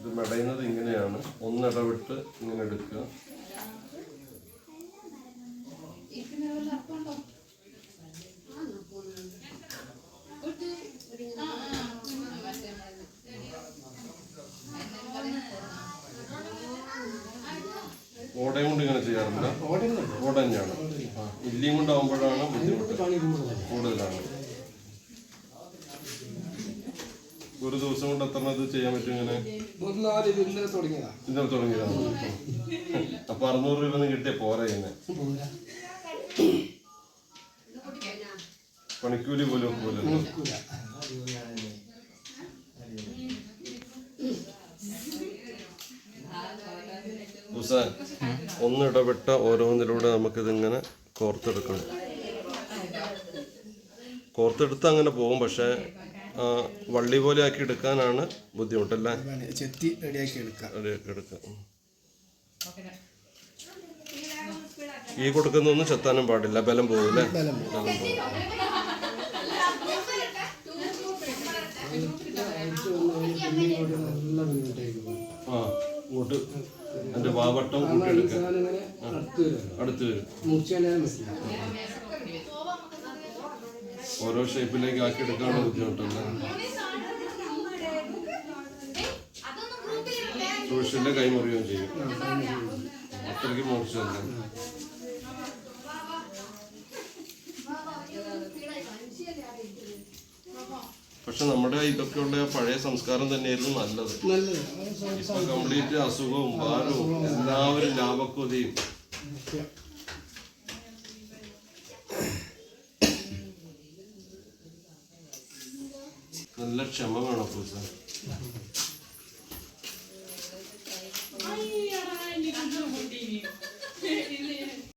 ഇത് മെടയുന്നത് ഇങ്ങനെയാണ്. ഒന്നിടവിട്ട് ഇങ്ങനെ എടുക്കുക. ഓടയും കൊണ്ട് ഇങ്ങനെ ചെയ്യാറുണ്ട്. ഓടഞ്ഞാണ് ഇല്ലിയും കൊണ്ടാകുമ്പോഴാണ് ബുദ്ധിമുട്ട്. കൂടുതലാണ് ഒരു ദിവസം കൊണ്ട് എത്ര ഇത് ചെയ്യാൻ പറ്റും ഇങ്ങനെ? ഇന്നലെ തുടങ്ങിയതാ. തുടങ്ങിയതാണ് അപ്പൊ അറുന്നൂറ് രൂപ കിട്ടിയ പോരാ ഇങ്ങനെ പണിക്കൂലി പോലും പോലും. ഒന്നിടപെട്ട ഓരോന്നിലൂടെ നമുക്കിതിങ്ങനെ കോർത്തെടുക്കണം. കോർത്തെടുത്ത് അങ്ങനെ പോകും പക്ഷേ വള്ളി പോലെ ആക്കി എടുക്കാനാണ് ബുദ്ധിമുട്ടല്ലേ? ചെത്തി റെഡിയാക്കി എടുക്കാം റെഡിയാക്കി എടുക്കാം. ഈ കൊടുക്കുന്നൊന്നും ചെത്താനും പാടില്ല. ബലം പോകില്ലേ ബലം പോകും. ആ ഇങ്ങോട്ട് വാവട്ടം അടുത്ത് വരും. ഓരോ ഷേപ്പിലേക്ക് ആക്കി എടുക്കാനുള്ള ബുദ്ധിമുട്ടല്ലേ? കൈ മുറിയുകയും ചെയ്യും. അത്രയ്ക്ക് മോശമല്ല? പക്ഷെ നമ്മുടെ ഇതൊക്കെ ഉള്ള പഴയ സംസ്കാരം തന്നെയായിരുന്നു നല്ലത്. ഇപ്പൊ കംപ്ലീറ്റ് അസുഖവും ഭാരവും എല്ലാവരും ലാഭക്കൊതിയും. നല്ല ക്ഷമ വേണം പൂസ